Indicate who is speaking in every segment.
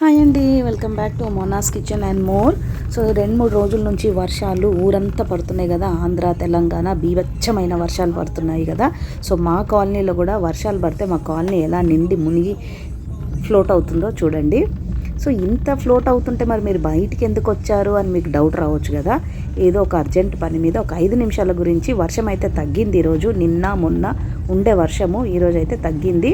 Speaker 1: Hi అండి welcome back to Mona's kitchen and more. So రెండు మూడు రోజుల నుంచి వర్షాలు ఊరంతా పడుతున్నాయి కదా ఆంధ్ర తెలంగాణ బీభత్సమైన వర్షాలు పడుతున్నాయి కదా. సో మా కాలనీలో కూడా వర్షాలు పడితే మా కాలనీ ఎలా నిండి మునిగి ఫ్లోట్ అవుతుందో చూడండి. సో ఇంత ఫ్లోట్ అవుతుంటే మరి మీరు బయటికి ఎందుకు వచ్చారు అని మీకు డౌట్ రావచ్చు కదా. ఏదో ఒక అర్జెంట్ పని మీద ఒక ఐదు నిమిషాల గురించి వర్షం అయితే తగ్గింది ఈరోజు. నిన్న మొన్న ఉండే వర్షము ఈరోజు అయితే తగ్గింది.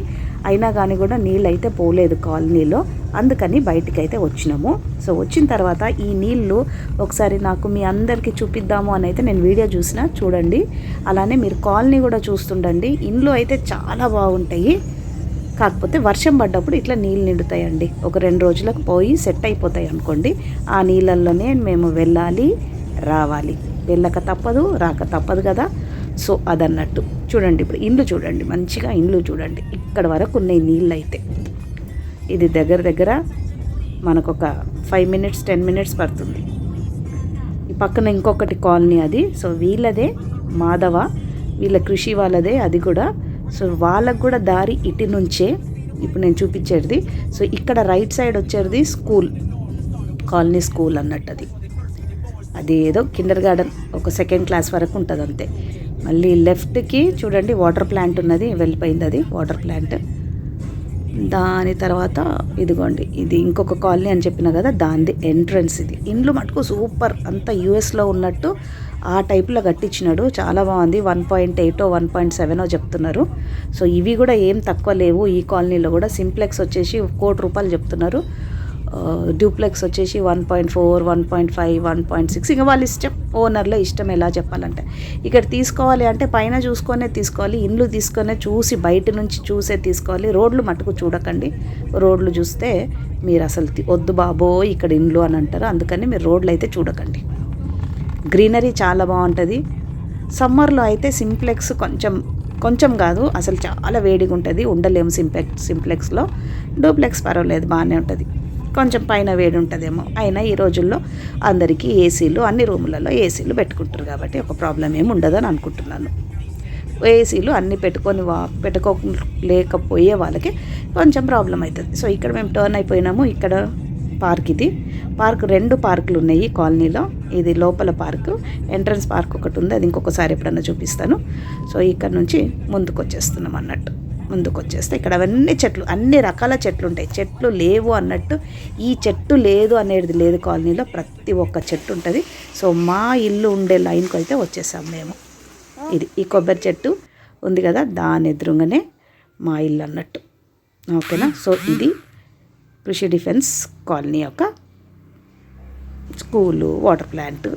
Speaker 1: అయినా కానీ కూడా నీళ్ళు అయితే పోలేదు కాలనీలో. అందుకని బయటికి అయితే వచ్చినాము. సో వచ్చిన తర్వాత ఈ నీళ్ళు ఒకసారి నాకు మీ అందరికీ చూపిద్దాము అని అయితే నేను వీడియో చూసిన చూడండి. అలానే మీరు కాలనీ కూడా చూస్తుండండి. ఇండ్లు అయితే చాలా బాగుంటాయి. కాకపోతే వర్షం పడ్డప్పుడు ఇట్లా నీళ్ళు నిండుతాయండి. ఒక రెండు రోజులకు పోయి సెట్ అయిపోతాయి అనుకోండి. ఆ నీళ్ళల్లోనే మేము వెళ్ళాలి రావాలి. వెళ్ళక తప్పదు రాక తప్పదు కదా. సో అదన్నట్టు. చూడండి ఇప్పుడు ఇండ్లు చూడండి మంచిగా ఇండ్లు చూడండి. ఇక్కడ వరకు ఉన్నాయి నీళ్ళు అయితే ఇది దగ్గర దగ్గర మనకు ఒక ఫైవ్ మినిట్స్ టెన్ మినిట్స్ పడుతుంది. ఈ పక్కన ఇంకొకటి కాలనీ అది. సో వీళ్ళదే మాధవ వీళ్ళ కృషి వాళ్ళదే అది కూడా. సో వాళ్ళకు కూడా దారి ఇటు నుంచే ఇప్పుడు నేను చూపించేది. సో ఇక్కడ రైట్ సైడ్ వచ్చేది స్కూల్ కాలనీ స్కూల్ అన్నట్టు అది. అది ఏదో కిండర్ గార్డెన్ ఒక సెకండ్ క్లాస్ వరకు ఉంటుంది అంతే. మళ్ళీ లెఫ్ట్కి చూడండి వాటర్ ప్లాంట్ ఉన్నది వెళ్ళిపోయింది అది వాటర్ ప్లాంట్. దాని తర్వాత ఇదిగోండి ఇది ఇంకొక కాలనీ అని చెప్పిన కదా దానిది ఎంట్రన్స్ ఇది. ఇండ్లు మటుకు సూపర్ అంతా యూఎస్లో ఉన్నట్టు ఆ టైప్లో కట్టించినాడు. చాలా బాగుంది వన్ పాయింట్ ఎయిటో వన్ పాయింట్ సెవెనో చెప్తున్నారు. సో ఇవి కూడా ఏం తక్కువ లేవు ఈ కాలనీలో కూడా. సింప్లెక్స్ వచ్చేసి కోటి రూపాయలు చెప్తున్నారు. డ్యూప్లెక్స్ వచ్చేసి one point four one point five one point six. ఇంకా వాళ్ళ ఇష్టం ఓనర్లో ఇష్టం ఎలా చెప్పాలంటే ఇక్కడ తీసుకోవాలి అంటే పైన చూసుకొనే తీసుకోవాలి ఇండ్లు తీసుకొనే చూసి బయట నుంచి చూసే తీసుకోవాలి. రోడ్లు మటుకు చూడకండి. రోడ్లు చూస్తే మీరు అసలు వద్దు బాబో ఇక్కడ ఇండ్లు అని అంటారు. అందుకని మీరు రోడ్లు అయితే చూడకండి. గ్రీనరీ చాలా బాగుంటుంది. సమ్మర్లో అయితే సింప్లెక్స్ కొంచెం కొంచెం కాదు అసలు చాలా వేడిగా ఉంటుంది ఉండలేము సింప్లెక్స్ సింప్లెక్స్లో. డూప్లెక్స్ పర్వాలేదు బాగానే ఉంటుంది. కొంచెం పైన వేడి ఉంటుందేమో అయినా ఈ రోజుల్లో అందరికీ ఏసీలు అన్ని రూములలో ఏసీలు పెట్టుకుంటారు కాబట్టి ఒక ప్రాబ్లం ఏమి ఉండదని అనుకుంటున్నాను. ఏసీలు అన్నీ పెట్టుకొని వా పెట్టుకో లేకపోయే వాళ్ళకి కొంచెం ప్రాబ్లం అవుతుంది సో ఇక్కడ మేము టర్న్ అయిపోయినాము. ఇక్కడ పార్క్ ఇది. పార్క్ రెండు పార్కులు ఉన్నాయి కాలనీలో. ఇది లోపల పార్క్ ఎంట్రన్స్ పార్క్ ఒకటి ఉంది. అది ఇంకొకసారి ఎప్పుడన్నా చూపిస్తాను. సో ఇక్కడ నుంచి ముందుకు వచ్చేస్తున్నాం అన్నట్టు. ముందుకు వచ్చేస్తే ఇక్కడ అవన్నీ చెట్లు అన్ని రకాల చెట్లు ఉంటాయి. చెట్లు లేవు అన్నట్టు ఈ చెట్టు లేదు అనేది లేదు కాలనీలో ప్రతి ఒక్క చెట్టు ఉంటుంది. సో మా ఇల్లు ఉండే లైన్కి అయితే వచ్చేసాం మేము. ఇది ఈ కొబ్బరి చెట్టు ఉంది కదా దాని ఎదురుగానే మా ఇల్లు అన్నట్టు. ఓకేనా? సో ఇది కృషి డిఫెన్స్ కాలనీ యొక్క స్కూలు వాటర్ ప్లాంట్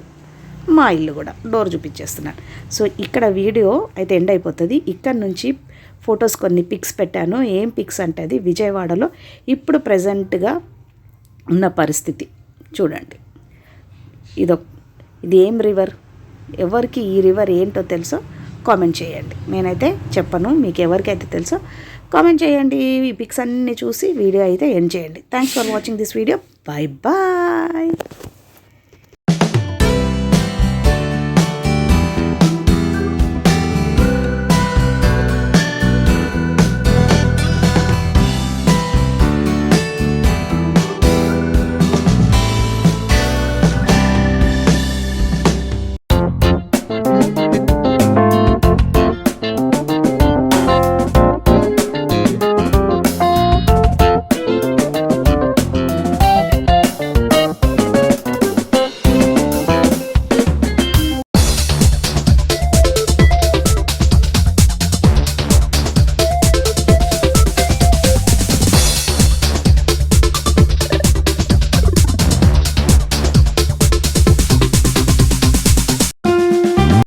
Speaker 1: మా ఇల్లు కూడా. డోర్ చూపించేస్తున్నాను. సో ఇక్కడ వీడియో అయితే ఎండ్ అయిపోతుంది. ఇక్కడ నుంచి ఫొటోస్ కొన్ని పిక్స్ పెట్టాను. ఏం పిక్స్ అంటే అది విజయవాడలో ఇప్పుడు ప్రజెంట్గా ఉన్న పరిస్థితి. చూడండి. ఇదో ఇది ఏం రివర్? ఎవరికి ఈ రివర్ ఏంటో తెలుసో కామెంట్ చేయండి. నేనైతే చెప్పను మీకు ఎవరికైతే తెలుసో కామెంట్ చేయండి. ఈ పిక్స్ అన్నీ చూసి వీడియో అయితే ఎండ్ చేయండి. Thanks for watching this video bye bye